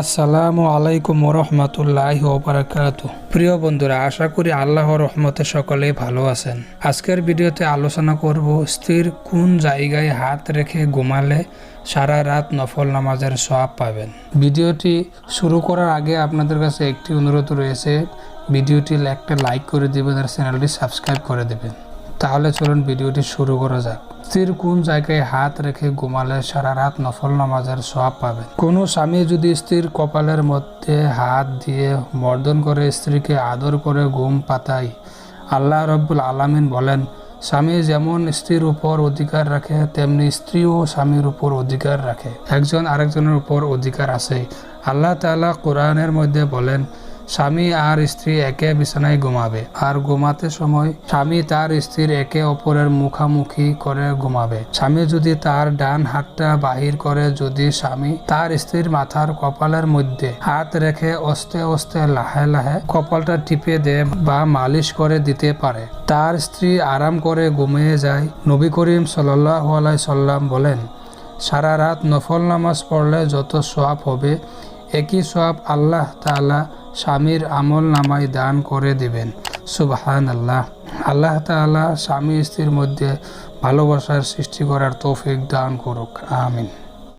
আসসালামু আলাইকুম রহমতুল্লাহ ওবরাকাত প্রিয় বন্ধুরা, আশা করি আল্লাহর রহমতে সকলেই ভালো আছেন। আজকের ভিডিওতে আলোচনা করব স্ত্রীর কোন জায়গায় হাত রেখে ঘুমালে সারা রাত নফল নামাজের সওয়াব পাবেন। ভিডিওটি শুরু করার আগে আপনাদের কাছে একটি অনুরোধ রয়েছে, ভিডিওটি একটা লাইক করে দেবেন আর চ্যানেলটি সাবস্ক্রাইব করে দেবেন। তাহলে চলুন ভিডিওটি শুরু করা যাক। স্ত্রীর কোন জায়গায় হাত রেখে ঘুমালে সারা রাত নফল নামাজের সওয়াব পাবেন কোনো স্বামী যদি স্ত্রীর কপালের মধ্যে হাত দিয়ে মর্দন করে স্ত্রীকে আদর করে ঘুম পাতায়, আল্লাহ রব্বুল আলামিন বলেন, স্বামী যেমন স্ত্রীর উপর অধিকার রাখে, তেমনি স্ত্রীও স্বামীর উপর অধিকার রাখে। একজন আরেকজনের উপর অধিকার আছে। আল্লাহ তাআলা কোরআনের মধ্যে বলেন স্বামী আর স্ত্রী একে বিছানায় ঘুমাবে। আর ঘুমাতে সময় স্বামী তার স্ত্রীর একে অপরের মুখামুখি করে ঘুমাবে। স্বামী যদি তার ডান হাতটা বাহির করে যদি স্বামী তার স্ত্রীর মাথার কপালের মধ্যে হাত রেখে অস্তে অস্তে লাহে লাহে কপালটা টিপে দেয় বা মালিশ করে দিতে পারে। তার স্ত্রী আরাম করে ঘুমিয়ে যায়। নবী করিম সাল্লাহ সাল্লাম বলেন, সারা রাত নফল নামাজ পড়লে যত সোয়াব হবে একই সব আল্লাহ তালা স্বামীর আমল নামায় দান করে দিবেন। সুবাহান আল্লাহ আল্লাহ তালা স্বামী স্ত্রীর মধ্যে ভালোবাসার সৃষ্টি করার তৌফিক দান করুক। আমিন।